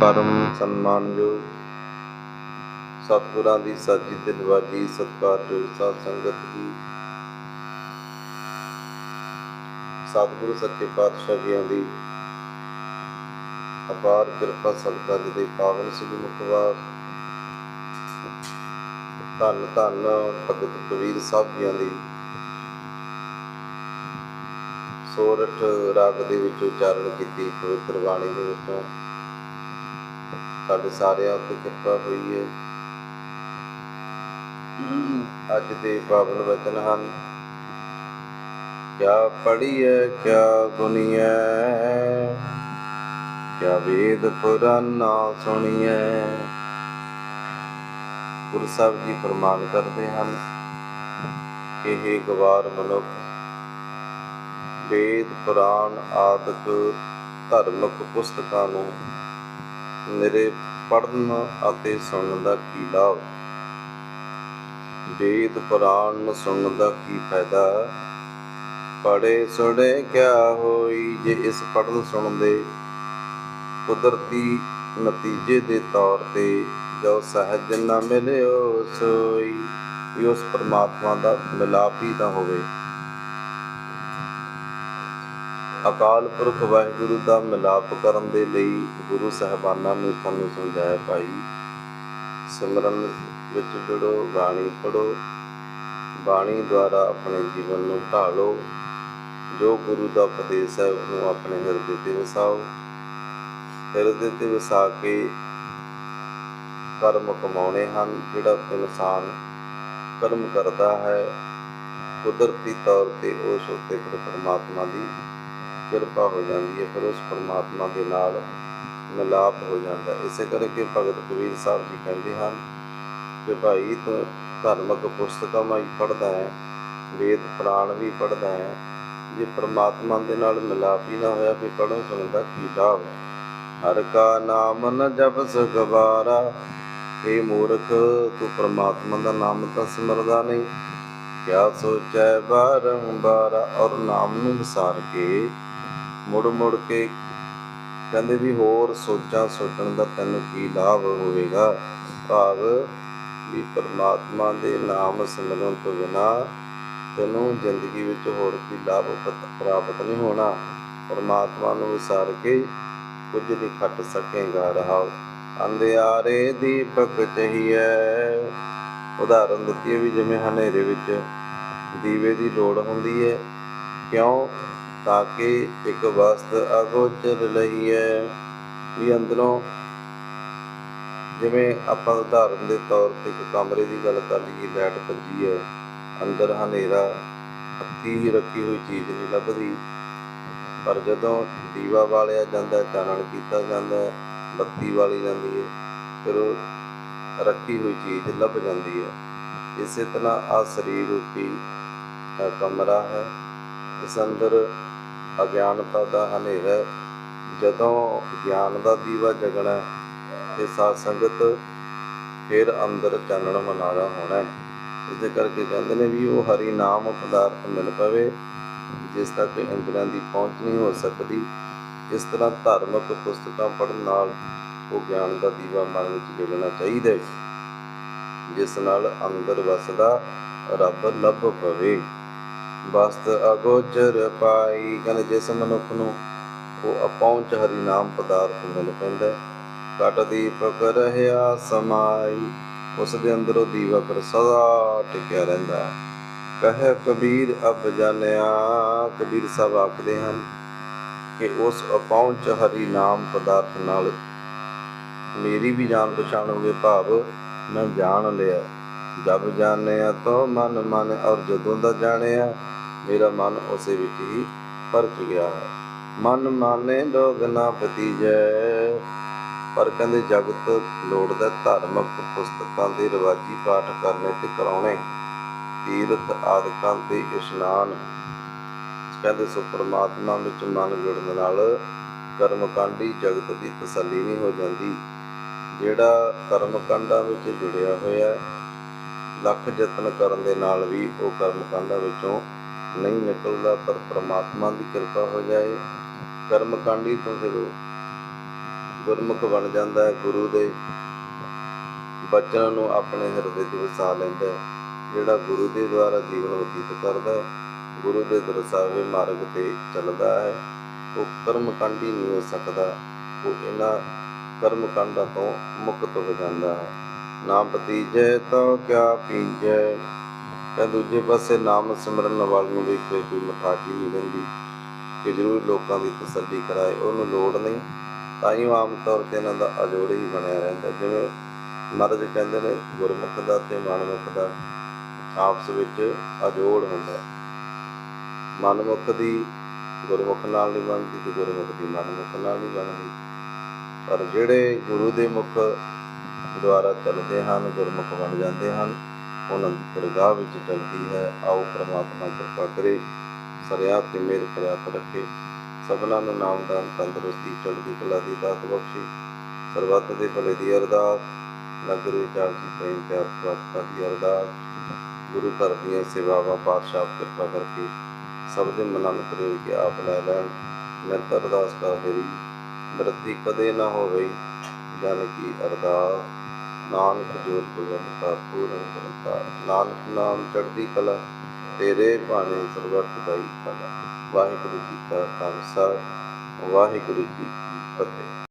ਪਰਮ ਸਨਮਾਨਯੋਗ ਸਤਿਗੁਰਾਂ ਦੀ ਸਾਜੀ ਤੇ ਨਵਾਜੀ ਸਤਿਕਾਰਯੋਗ ਸਾਧ ਸੰਗਤ ਜੀ ਸਤਿਗੁਰੂ ਸੱਚੇ ਪਾਤਸ਼ਾਹ ਜੀ ਦੀ ਅਪਾਰ ਕਿਰਪਾ ਸਦਕਾ ਜੀ ਦੇ ਪਾਵਨ ਸ੍ਰੀ ਮੁਖਵਾਸ ਧੰਨ ਧੰਨ ਭਗਤ ਕਬੀਰ ਸਾਹਿਬ ਜੀਆਂ ਦੀ ਸੋਰਠ ਰਾਗ ਦੇ ਵਿੱਚ ਉਚਾਰਨ ਕੀਤੀ, ਪਵਿੱਤਰ ਬਾਣੀ ਦੇ ਵਿੱਚੋਂ। ਸਾਡੇ ਸਾਰਿਆਂ ਉੱਤੇ ਕਿਰਪਾ ਹੋਈ ਹੈ ਅੱਜ ਦੇ ਪਾਵਨ ਵਚਨ ਹਨ, ਕਿਆ ਪੜੀਐ ਕਿਆ ਗੁਨੀਐ, ਕਿਆ ਵੇਦ ਪੁਰਾਨਾ ਸੁਣੀਐ। ਗੁਰੂ ਸਾਹਿਬ ਜੀ ਫਰਮਾਨ ਕਰਦੇ ਹਨ ਕਿ ਇਹ ਗਵਾਰ ਮਨੁੱਖ ਵੇਦ, ਪੁਰਾਣ ਆਦਿਕ ਧਾਰਮਿਕ ਪੁਸਤਕਾਂ ਨੂੰ ਮੇਰੇ ਪੜਨ ਅਤੇ ਸੁਣਨ ਦਾ ਕੀ ਲਾਭ? ਵੇਦ, ਪੁਰਾਣ ਨੂੰ ਸੁਣਨ ਦਾ ਕੀ ਫਾਇਦਾ? ਪੜੇ ਸੁਣੇ ਕਿਆ ਹੋਈ ਜੇ ਇਸ ਪੜਨ ਸੁਣਨ ਦੇ ਕੁਦਰਤੀ ਨਤੀਜੇ ਦੇ ਤੌਰ ਤੇ ਜੋ ਸਹਿਜ ਨਾ ਮਿਲਿਓ ਸੋਈ ਉਸ ਪਰਮਾਤਮਾ ਦਾ ਮਿਲਾਪ ਹੀ ਨਾ ਹੋਵੇ। ਅਕਾਲ ਪੁਰਖ ਵਾਹਿਗੁਰੂ ਦਾ ਮਿਲਾਪ ਕਰਨ ਦੇ ਲਈ ਗੁਰੂ ਸਾਹਿਬਾਨਾਂ ਨੇ ਸਾਨੂੰ ਸਮਝਾਇਆ, ਭਾਈ, ਸਿਮਰਨ ਵਿੱਚ ਜੁੜੋ, ਬਾਣੀ ਪੜੋ ਬਾਣੀ ਦੁਆਰਾ ਆਪਣੇ ਜੀਵਨ ਨੂੰ ਢਾਲੋ, ਜੋ ਗੁਰੂ ਦਾ ਉਪਦੇਸ਼ ਹੈ ਉਹਨੂੰ ਆਪਣੇ ਹਿਰਦੇ ਤੇ ਵਸਾਓ। ਹਿਰਦੇ ਤੇ ਵਸਾ ਕੇ ਕਰਮ ਕਮਾਉਣੇ ਹਨ, ਜਿਹੜਾ ਇਨਸਾਨ ਕਰਮ ਕਰਦਾ ਹੈ, ਕੁਦਰਤੀ ਤੌਰ ਤੇ ਉਸ ਉੱਤੇ ਫਿਰ ਪਰਮਾਤਮਾ ਦੀ ਕਿਰਪਾ ਹੋ ਜਾਂਦੀ ਹੈ, ਫਿਰ ਉਸ ਪਰਮਾਤਮਾ ਦੇ ਨਾਲ ਮਿਲਾਪ ਹੋ ਜਾਂਦਾ ਇਸੇ ਕਰਕੇ ਭਗਤ ਕਬੀਰ ਸਾਹਿਬ ਜੀ ਕਹਿੰਦੇ ਹਨ ਕਿ ਭਾਈ ਤੂੰ ਧਾਰਮਿਕ ਪੁਸਤਕਾਂ ਹੀ ਪੜ੍ਹਦਾ ਹੈ, ਵੇਦ ਪੁਰਾਣ ਵੀ ਪੜ੍ਹਦਾ ਹੈ। ਜੇ ਪਰਮਾਤਮਾ ਦੇ ਨਾਲ ਮਿਲਾਪ ਹੀ ਨਾ ਹੋਇਆ, ਫਿਰ ਪੜ੍ਹਨ ਸੁਣਨ ਦਾ ਕੀ ਲਾਭ ਹਰ ਕਾ ਨਾਮ ਨ ਜਪਸ ਗਵਾਰਾ ਏ ਮੂਰਖ, ਤੂੰ ਪਰਮਾਤਮਾ ਦਾ ਨਾਮ ਤਾਂ ਸਿਮਰਦਾ ਨਹੀਂ। ਕਿਆ ਸੋਚੈ ਬਾਰੰਬਾਰ ਔਰ ਨਾਮ ਨੂੰ ਵਿਸਾਰ ਕੇ ਮੁੜ ਮੁੜ ਕੇ ਕਹਿੰਦੇ ਵੀ ਹੋਰ ਸੋਚਾਂ ਸੋਚਣ ਦਾ ਤੈਨੂੰ ਕੀ ਲਾਭ ਹੋਵੇਗਾ? ਭਾਵ ਵੀ ਪਰਮਾਤਮਾ ਦੇ ਨਾਮ ਸਿਮਰਨ ਤੋਂ ਬਿਨਾ ਤੈਨੂੰ ਜ਼ਿੰਦਗੀ ਵਿੱਚ ਹੋਰ ਕੋਈ ਲਾਭ ਪ੍ਰਾਪਤ ਨਹੀਂ ਹੋਣਾ। ਪਰਮਾਤਮਾ ਨੂੰ ਵਿਸਾਰ ਕੇ ਕੁਝ ਨਹੀਂ ਖੱਟ ਸਕੇਗਾ ਰਹਾਓ ਅੰਧਿਆਰੇ ਦੀਪਕ ਚਹੀਏ ਉਦਾਹਰਨ ਦਿੱਤੀ ਹੈ ਵੀ ਜਿਵੇਂ ਹਨੇਰੇ ਵਿੱਚ ਦੀਵੇ ਦੀ ਲੋੜ ਹੁੰਦੀ ਹੈ। ਕਿਉਂ? ਤਾਂ ਕਿ ਇੱਕ ਵਸਤ ਅਗੋਚਰ ਲਈਏ। ਵੀ ਅੰਦਰੋਂ ਜਿਵੇਂ ਆਪਾਂ ਉਦਾਹਰਨ ਦੇ ਤੌਰ ਤੇ ਇੱਕ ਕਮਰੇ ਦੀ ਗੱਲ ਕਰ ਲਈਏ ਲਾਈਟ ਭੱਜੀ ਹੈ ਅੰਦਰ ਹਨੇਰਾ ਹੱਥੀ ਰੱਖੀ ਹੋਈ ਚੀਜ਼ ਨਹੀਂ ਲੱਭਦੀ। ਪਰ ਜਦੋਂ ਦੀਵਾ ਵਾਲਿਆ ਜਾਂਦਾ ਹੈ, ਚਾਨਣ ਕੀਤਾ ਜਾਂਦਾ ਬੱਤੀ ਵਾਲੀ ਜਾਂਦੀ ਹੈ ਫਿਰ ਉਹ ਰੱਖੀ ਹੋਈ ਚੀਜ਼ ਲੱਭ ਜਾਂਦੀ ਹੈ। ਇਸੇ ਤਰ੍ਹਾਂ ਆ ਸਰੀਰ ਰੂਪੀ ਕਮਰਾ ਹੈ ਇਸ ਅੰਦਰ ਅਗਿਆਨਤਾ ਦਾ ਹਨੇਰਾ। ਜਦੋਂ ਗਿਆਨ ਦਾ ਦੀਵਾ ਜਗਣਾ ਹੈ, ਤੇ ਸਾਧ ਸੰਗਤ ਫਿਰ ਅੰਦਰ ਚਾਨਣ ਮਨਾਰਾ ਹੋਣਾ ਹੈ। ਇਸੇ ਕਰਕੇ ਕਹਿੰਦੇ ਨੇ ਵੀ ਉਹ ਹਰੀ ਨਾਮ ਪਦਾਰਥ ਮਿਲ ਪਵੇ ਜਿਸ ਤੱਕ ਇੰਦਰਾਂ ਦੀ ਪਹੁੰਚ ਨਹੀਂ ਹੋ ਸਕਦੀ। ਇਸ ਤਰ੍ਹਾਂ ਧਾਰਮਿਕ ਪੁਸਤਕਾਂ ਪੜ੍ਹਨ ਨਾਲ ਉਹ ਗਿਆਨ ਦਾ ਦੀਵਾ ਮਨ ਵਿੱਚ ਜਗਣਾ ਚਾਹੀਦਾ ਹੈ ਜਿਸ ਨਾਲ ਅੰਦਰ ਵਸਦਾ ਰੱਬ ਲੱਭ ਪਵੇ। ਬਸਤ ਅਗੋਚਰ ਪਾਈ, ਕਹਿੰਦੇ ਜਿਸ ਮਨੁੱਖ ਨੂੰ ਉਹ ਅਪਹੁੰਚ ਹਰੀ ਨਾਮ ਪਦਾਰਥ ਮਿਲ ਪੈਂਦਾ ਹੈ। ਦੀਪਕ ਰਹਿਆ ਸਮਾਈ, ਉਸ ਦੇ ਅੰਦਰ ਉਹ ਦੀਵਾ ਸਦਾ ਟਿਕਿਆ ਰਹਿੰਦਾ ਕਹੇ ਕਬੀਰ, ਅਬ ਜਾਣਿਆ, ਕਬੀਰ ਸਾਹਿਬ ਆਖਦੇ ਹਨ ਕਿ ਉਸ ਅਪਹੁੰਚ ਹਰੀ ਨਾਮ ਪਦਾਰਥ ਨਾਲ ਮੇਰੀ ਵੀ ਜਾਣ ਪਛਾਣ ਹੋਵੇ, ਭਾਵ ਮੈਂ ਜਾਣ ਲਿਆ। ਜਬ ਜਾਣਿਆ ਤੋ ਮਨ ਮਨ ਔਰ ਜਦੋਂ ਦਾ ਜਾਣਿਆ ਮੇਰਾ ਮਨ ਉਸੇ ਵਿੱਚ ਹੀ ਪਰਖ ਗਿਆ। ਹੈ ਮਨ ਮਾਨੇ ਲੋਗ ਨਾ ਪਤੀਜੈ ਪਰ ਕਹਿੰਦੇ ਜਗਤ ਲੋੜਦਾ ਧਾਰਮਿਕ ਪੁਸਤਕਾਂ ਦੇ ਰਿਵਾਜ਼ੀ ਪਾਠ ਕਰਨੇ ਤੇ ਕਰਾਉਣੇ। ਤੀਰਥ ਆਦਿਕਾਂ ਤੇ ਇਸ਼ਨਾਨ ਕਹਿੰਦੇ ਸੋ ਪ੍ਰਮਾਤਮਾ ਵਿੱਚ ਮਨ ਜੁੜਨ ਨਾਲ ਕਰਮਕਾਂਡੀ ਜਗਤ ਦੀ ਤਸੱਲੀ ਨਹੀਂ ਹੋ ਜਾਂਦੀ। ਜਿਹੜਾ ਕਰਮਕਾਂਡਾਂ ਵਿੱਚ ਜੁੜਿਆ ਹੋਇਆ, ਲੱਖ ਯਤਨ ਕਰਨ ਦੇ ਨਾਲ ਵੀ ਉਹ ਕਰਮਕਾਂਡਾਂ ਵਿੱਚੋਂ ਨਹੀਂ ਨਿਕਲਦਾ, ਪਰ ਪ੍ਰਮਾਤਮਾ ਦੀ ਕਿਰਪਾ ਹੋ ਜਾਏ। ਕਰਮਕਾਂਡੀ ਤੋਂ ਫਿਰ ਉਹ ਗੁਰਮੁਖ ਬਣ ਜਾਂਦਾ ਹੈ, ਗੁਰੂ ਦੇ ਬਚਨਾਂ ਨੂੰ ਆਪਣੇ ਹਿਰਦੇ 'ਚ ਵਸਾ ਲੈਂਦਾ ਹੈ, ਜਿਹੜਾ ਗੁਰੂ ਦੇ ਦੁਆਰਾ ਜੀਵਨ ਬਤੀਤ ਕਰਦਾ ਹੈ, ਗੁਰੂ ਦੇ ਦਰਸਾਵੇ ਮਾਰਗ ਤੇ ਚੱਲਦਾ ਹੈ। ਉਹ ਕਰਮ ਕਾਂਡੀ ਨਹੀਂ ਹੋ ਸਕਦਾ, ਉਹ ਇਹਨਾਂ ਕਰਮ ਕਾਂਡਾਂ ਤੋਂ ਮੁਕਤ ਹੋ ਜਾਂਦਾ ਹੈ। ਨਾ ਪਤੀਜੈ ਤਾਂ ਕਿਆ ਪੀਜੈ ਤਾਂ ਦੂਜੇ ਪਾਸੇ ਨਾਮ ਸਿਮਰਨ ਵਾਲ ਨੂੰ ਵੀ ਕੋਈ ਕੋਈ ਮਥਾਜੀ ਨਹੀਂ ਰਹਿੰਦੀ ਕਿ ਜ਼ਰੂਰ ਲੋਕਾਂ ਦੀ ਤਸੱਲੀ ਕਰਾਏ, ਉਹਨੂੰ ਲੋੜ ਨਹੀਂ। ਤਾਂ ਹੀ ਉਹ ਆਮ ਤੌਰ ਤੇ ਇਹਨਾਂ ਦਾ ਅਜੋੜ ਹੀ ਬਣਿਆ ਰਹਿੰਦਾ। ਜਿਵੇਂ ਮਹਾਰਾਜ ਕਹਿੰਦੇ ਨੇ, ਗੁਰਮੁਖ ਦਾ ਤੇ ਮਨਮੁਖ ਦਾ ਆਪਸ ਵਿੱਚ ਅਜੋੜ ਹੁੰਦਾ। ਹੈ। ਮਨਮੁਖ ਦੀ ਗੁਰਮੁਖ ਨਾਲ ਨਹੀਂ ਬਣਦੀ ਤੇ ਗੁਰਮੁਖ ਦੀ ਮਨਮੁਖ ਨਾਲ ਨਹੀਂ ਬਣਦੀ। ਪਰ ਜਿਹੜੇ ਗੁਰੂ ਦੇ ਮੁਖ ਦੁਆਰਾ ਚੱਲਦੇ ਹਨ, ਗੁਰਮੁਖ ਬਣ ਜਾਂਦੇ ਹਨ ਉਹਨਾਂ ਦੀ ਦਰਗਾਹ ਵਿੱਚ ਚਲਦੀ ਹੈ। ਆਓ ਪ੍ਰਮਾਤਮਾ ਕਿਰਪਾ ਕਰੇ, ਸਰਿਆ ਤੇ ਮੇਰ ਕਰਿਆਤ ਰੱਖੇ। ਸਭਨਾਂ ਨੂੰ ਨਾਮਦਾਨ ਤੰਦਰੁਸਤੀ, ਚੜ੍ਹਦੀ ਕਲਾ ਦੀ ਦਾਤ ਬਖਸ਼ੇ। ਸਰਬੱਤ ਦੇ ਭਲੇ ਦੀ ਅਰਦਾਸ। ਨਗਰ ਵਿੱਚ ਜੀ ਪ੍ਰੇਮ ਪਿਆਰ ਪ੍ਰਾਪਤਾ ਦੀ ਅਰਦਾਸ। ਗੁਰੂ ਘਰ ਦੀਆਂ ਸੇਵਾਵਾਂ, ਪਾਤਸ਼ਾਹ ਕਿਰਪਾ ਕਰਕੇ ਸਭ ਦੇ ਮਨਾਂ ਨੂੰ ਪ੍ਰੇਰ ਕੇ ਆਪ ਲੈ ਲੈਣ। ਨਿਰੰਤਰ ਅਰਦਾਸ ਕਰਦੇ ਰਹੀ ਮਰਦੀ ਕਦੇ ਨਾ ਹੋਵੇ ਜਨ ਕੀ ਅਰਦਾਸ। ਨਾਨਕ ਜੋਤ ਬਗਵੰਤਾ ਪੂਰਨ ਕਰਤਾ ਨਾਨਕ ਨਾਮ ਚੜ੍ਹਦੀ ਕਲਾ, ਤੇਰੇ ਭਾਣੇ ਸਰਬੱਤ ਦਾਈ ਕਲਾ। ਵਾਹਿਗੁਰੂ ਜੀ ਕਾ ਖਾਲਸਾ, ਵਾਹਿਗੁਰੂ ਜੀ ਕੀ ਫਤਿਹ।